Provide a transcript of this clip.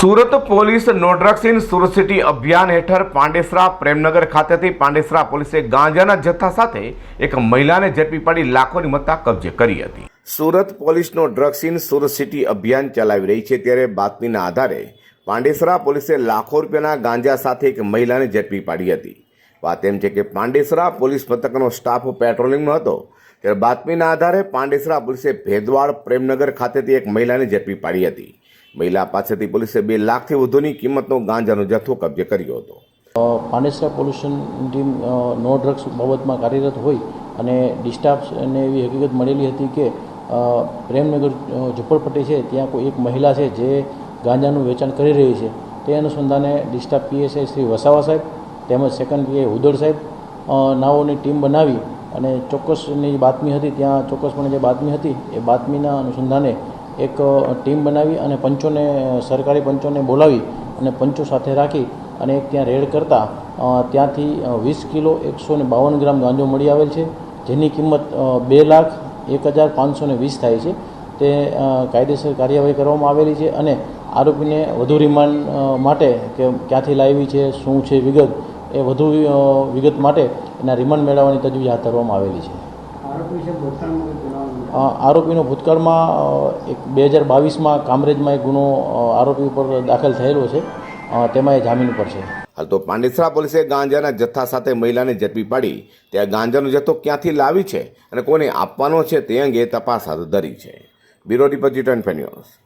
Surat police no drugs in Surat city અભિયાન હેઠળ પાંડેસરા પ્રેમનગર ખાતેથી પાંડેસરા પોલીસે ગાંજાના જથ્થા સાથે એક મહિલાને ઝડપી પાડી લાખોની મત્તા કબજે કરી હતી. સુરત પોલીસનો ડ્રગ્સ ઇન સુરત સિટી અભિયાન ચલાવી રહી છે ત્યારે બાતમીના આધારે પાંડેસરા પોલીસે લાખો રૂપિયાના ગાંજા સાથે એક મહિલાને ઝડપી પાડી હતી. વાત એમ છે કે પાંડેસરા પોલીસ મથકનો સ્ટાફ પેટ્રોલિંગમાં હતો. ત્યારે બાતમીના આધારે પાંડેસરા પોલીસે ભેદવાડ પ્રેમનગર ખાતેથી એક મહિલાને ઝડપી પાડી હતી. મહિલા પાસેથી પોલીસે બે લાખથી વધુની કિંમતનો ગાંજાનો જથ્થો કબજે કર્યો હતો. પાનેસરા પોલ્યુશન ટીમ નો ડ્રગ્સ બાબતમાં કાર્યરત હોય અને ડિસ્ટાફને એવી હકીકત મળેલી હતી કે પ્રેમનગર ઝુપડપટ્ટી છે, ત્યાં કોઈ એક મહિલા છે જે ગાંજાનું વેચાણ કરી રહી છે. તે અનુસંધાને ડિસ્ટાફ પીએસઆઈ શ્રી વસાવા સાહેબ તેમજ સેકન્ડ પીઆઈ ઉદળ સાહેબ નાઓની ટીમ બનાવી અને ચોક્કસની જે બાતમી હતી, ત્યાં ચોક્કસપણે જે બાતમી હતી, એ બાતમીના અનુસંધાને એક ટીમ બનાવી અને પંચોને સરકારી પંચોને બોલાવી અને પંચો સાથે રાખી અને એક ત્યાં રેડ કરતાં ત્યાંથી વીસ કિલો એકસો ને બાવન ગ્રામ ગાંજો મળી આવેલ છે, જેની કિંમત બે લાખ એક હજાર પાંચસો વીસ થાય છે. તે કાયદેસર કાર્યવાહી કરવામાં આવેલી છે અને આરોપીને વધુ રિમાન્ડ માટે કે ક્યાંથી લાવી છે, શું છે વિગત, એ વધુ વિગત માટે એના રિમાન્ડ મેળવવાની તજવીજ હાથ ધરવામાં આવેલી છે. આરોપીનો ભૂતકાળમાં એક બે હજાર બાવીસમાં કામરેજમાં એક ગુનો આરોપી ઉપર દાખલ થયેલો છે. તેમાં એ જામીન ઉપર છે. હાલ તો પાંડેસરા પોલીસે ગાંજાના જથ્થા સાથે મહિલાને ઝડપી પાડી. ત્યાં ગાંજાનો જથ્થો ક્યાંથી લાવી છે અને કોને આપવાનો છે તે અંગે તપાસ હાથ ધરી છે. Bureau report news.